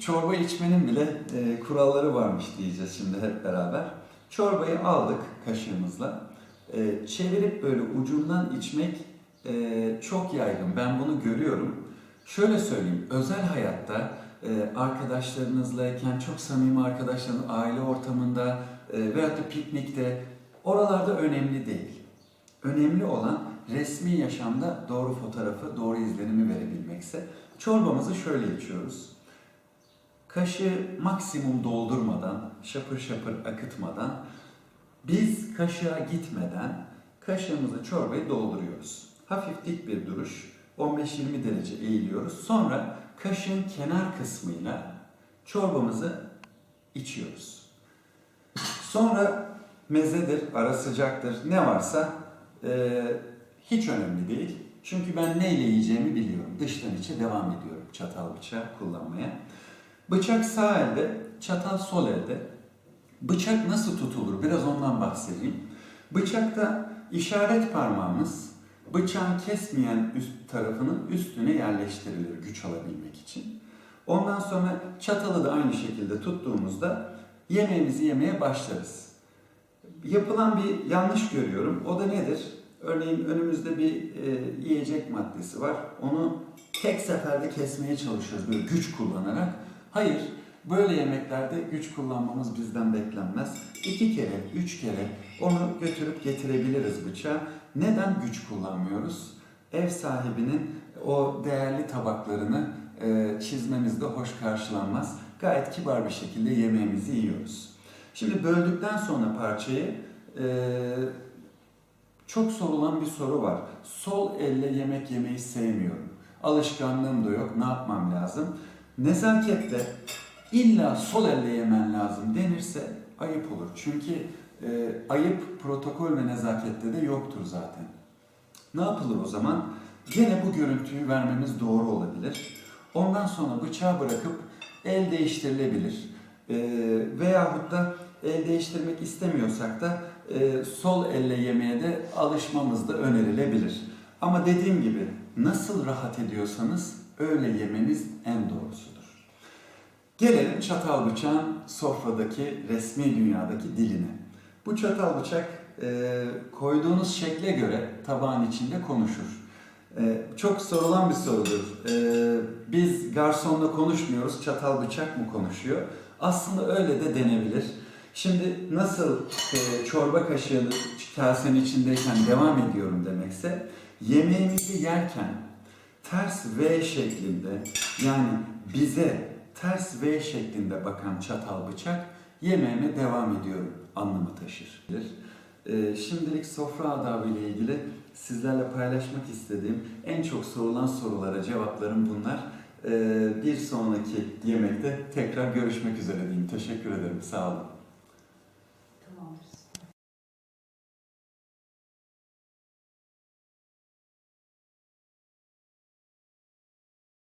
çorba içmenin bile e, kuralları varmış diyeceğiz şimdi hep beraber. Çorbayı aldık kaşığımızla. E, çevirip böyle ucundan içmek e, çok yaygın. Ben bunu görüyorum. Şöyle söyleyeyim, özel hayatta e, arkadaşlarınızlayken, çok samimi arkadaşların aile ortamında e, veyahut da piknikte oralarda önemli değil. Önemli olan resmi yaşamda doğru fotoğrafı, doğru izlenimi verebilmekse. Çorbamızı şöyle içiyoruz. Kaşığı maksimum doldurmadan, şapır şapır akıtmadan, biz kaşığa gitmeden kaşığımızı çorbayı dolduruyoruz. Hafif dik bir duruş, 15-20 derece eğiliyoruz. Sonra kaşığın kenar kısmıyla çorbamızı içiyoruz. Sonra mezedir, ara sıcaktır, ne varsa e, hiç önemli değil. Çünkü ben neyle yiyeceğimi biliyorum. Dıştan içe devam ediyorum çatal bıçağı kullanmaya. Bıçak sağ elde, çatal sol elde. Bıçak nasıl tutulur? Biraz ondan bahsedeyim. Bıçakta işaret parmağımız bıçağın kesmeyen üst tarafının üstüne yerleştirilir güç alabilmek için. Ondan sonra çatalı da aynı şekilde tuttuğumuzda yemeğimizi yemeye başlarız. Yapılan bir yanlış görüyorum. O da nedir? Örneğin önümüzde bir e, yiyecek maddesi var. Onu tek seferde kesmeye çalışıyoruz böyle güç kullanarak. Hayır, böyle yemeklerde güç kullanmamız bizden beklenmez. İki kere, üç kere onu götürüp getirebiliriz bıçağa. Neden güç kullanmıyoruz? Ev sahibinin o değerli tabaklarını e, çizmemiz de hoş karşılanmaz. Gayet kibar bir şekilde yemeğimizi yiyoruz. Şimdi böldükten sonra parçayı e, çok sorulan bir soru var. Sol elle yemek yemeyi sevmiyorum. Alışkanlığım da yok. Ne yapmam lazım? Nezakette illa sol elle yemen lazım denirse ayıp olur. Çünkü e, ayıp protokol ve nezakette de yoktur zaten. Ne yapılır o zaman? Gene bu görüntüyü vermemiz doğru olabilir. Ondan sonra bıçağı bırakıp el değiştirilebilir. E, veyahut da el değiştirmek istemiyorsak da e, sol elle yemeye de alışmamız da önerilebilir. Ama dediğim gibi nasıl rahat ediyorsanız öyle yemeniz en doğrusudur. Gelelim çatal bıçağın sofradaki resmi dünyadaki diline. Bu çatal bıçak e, koyduğunuz şekle göre tabağın içinde konuşur. E, çok sorulan bir sorudur. E, biz garsonla konuşmuyoruz, çatal bıçak mı konuşuyor? Aslında öyle de denebilir. Şimdi nasıl e, çorba kaşığı kasenin içindeyken devam ediyorum demekse, yemeğimizi yerken ters V şeklinde yani bize ters V şeklinde bakan çatal bıçak yemeğime devam ediyorum anlamı taşır. Ee, şimdilik sofra adabı ile ilgili sizlerle paylaşmak istediğim en çok sorulan sorulara cevaplarım bunlar. Ee, bir sonraki yemekte tekrar görüşmek üzere diyeyim. Teşekkür ederim. Sağ olun.